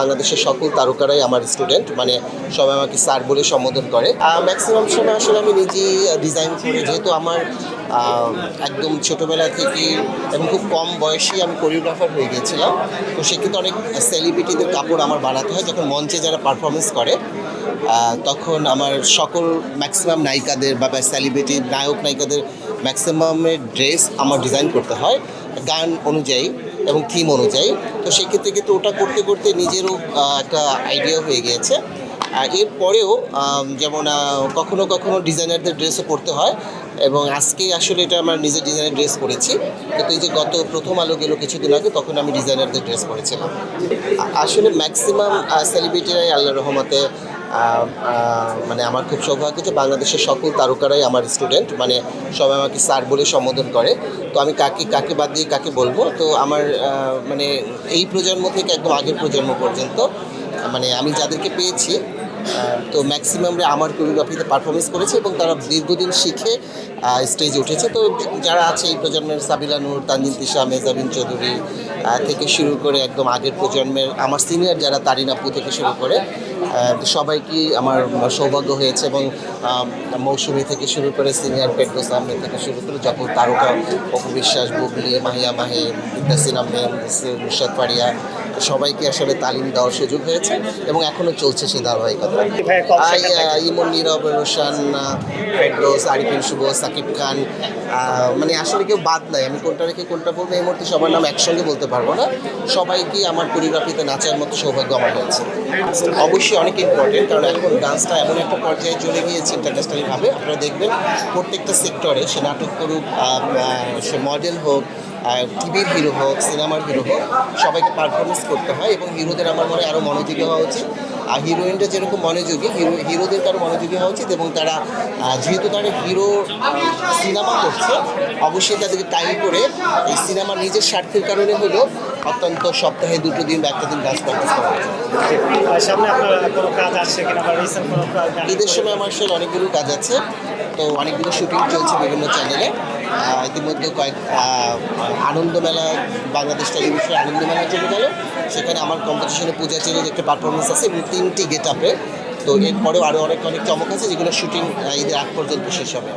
বাংলাদেশের সকল তারকারাই আমার স্টুডেন্ট মানে সবাই আমাকে স্যার বলে সম্বোধন করে। ম্যাক্সিমাম সময় আসলে আমি নিজেই ডিজাইন করি। যেহেতু আমার একদম ছোটোবেলা থেকে এবং খুব কম বয়সেই আমি কোরিওগ্রাফার হয়ে গিয়েছিলাম। তো সেক্ষেত্রে অনেক সেলিব্রিটিদের কাপড় আমার বানাতে হয়। যখন মঞ্চে যারা পারফরমেন্স করে তখন আমার সকল ম্যাক্সিমাম নায়িকাদের বা সেলিব্রিটি নায়ক নায়িকাদের ম্যাক্সিমামের ড্রেস আমার ডিজাইন করতে হয়। গান অনুযায়ী। এবং থিম অনুযায়ী। তো সেক্ষেত্রে কিন্তু ওটা করতে করতে নিজেরও একটা আইডিয়া হয়ে গিয়েছে। আর এরপরেও যেমন কখনো কখনো ডিজাইনারদের ড্রেসও পরতে হয় এবং আজকে আসলে এটা আমার নিজের ডিজাইনের ড্রেস পরেছি। কিন্তু এই যে গত প্রথম আলো গেল কিছুদিন আগে, তখন আমি ডিজাইনারদের ড্রেস পরেছিলাম। আসলে ম্যাক্সিমাম সেলিব্রিটিরাই আল্লাহ রহমতে মানে আমার খুব সৌভাগ্য যে বাংলাদেশের সকল তারকারাই আমার স্টুডেন্ট মানে সবাই আমাকে স্যার বলে সম্বোধন করে। তো আমি কাকে কাকে বাদ দিয়ে কাকে বলব? তো আমার মানে এই প্রজন্ম থেকে একদম আগের প্রজন্ম পর্যন্ত মানে আমি যাদেরকে পেয়েছি তো ম্যাক্সিমামরা আমার কোরিওগ্রাফিতে পারফরমেন্স করেছে এবং তারা দীর্ঘদিন শিখে স্টেজে উঠেছে। তো যারা আছে এই প্রজন্মের সাবিলা নূর তানজিন তিশা মেজাবিন চৌধুরী থেকে শুরু করে একদম আগের প্রজন্মের আমার সিনিয়র যারা তারিনাপু থেকে শুরু করে আহ, সবাইকেই আমার সৌভাগ্য হয়েছে এবং মৌসুমি থেকে শুরু করে সিনিয়র পেট্রোস আহমেদ থেকে শুরু করে যখন তারকা অপু বিশ্বাস বুবলি মাহিয়া মাহে ইন্দাসিন আহমেদ মুর্শাদ ফারিয়া সবাইকে আসলে তালিম দেওয়ার সুযোগ হয়েছে এবং এখনও চলছে সেই ধারাবাহিকতা ইমন নীরব রোশান ফেরদৌস আরিফিন শুভ সাকিব খান মানে আসলে কেউ বাদ নাই। আমি কোনটা রেখে কোনটা বলব এই মুহূর্তে সবার নাম একসঙ্গে বলতে পারব না। সবাইকে আমার কোরিওগ্রাফিতে নাচার মতো সৌভাগ্য আমার হয়েছে। অবশ্যই অনেক ইম্পর্টেন্ট কারণ এখন ডান্সটা এমন একটা পর্যায়ে চলে গিয়েছে ইন্টারন্যাশনালিভাবে আপনারা দেখবেন প্রত্যেকটা সেক্টরে সে নাটক করুক সে মডেল হোক টিভির হিরো হোক সিনেমার হিরো হোক সবাইকে পারফরমেন্স করতে হয় এবং হিরোদের আমার মনে হয় আরও মনোযোগী হওয়া উচিত। আর হিরোইনটা যেরকম মনোযোগী হিরো হিরোদের আরও মনোযোগী হওয়া উচিত এবং তারা যেহেতু তারা হিরো সিনেমা করছে অবশ্যই তাদেরকে টাইম করে এই সিনেমা নিজের স্বার্থের কারণে হলেও অত্যন্ত সপ্তাহে দুটো দিন বা একটা দিন প্র্যাকটিস করা কাজ কাজ ঈদের সময় আমার আসলে অনেকগুলো কাজ আছে তো অনেকগুলো শুটিং চলছে বিভিন্ন চ্যানেলে ইতিমধ্যে কয়েক আনন্দমেলা আনন্দ মেলা বাংলাদেশ টেলিভিশনের আনন্দ মেলা চলে গেল। সেখানে আমার কম্পিটিশনে পূজা চেরির একটা পারফরমেন্স আছে, এবং তিনটি গেট আপে তো এরপরেও আরও অনেক অনেক চমক আছে, যেগুলো শুটিং ঈদের আগ পর্যন্ত শেষ হবে।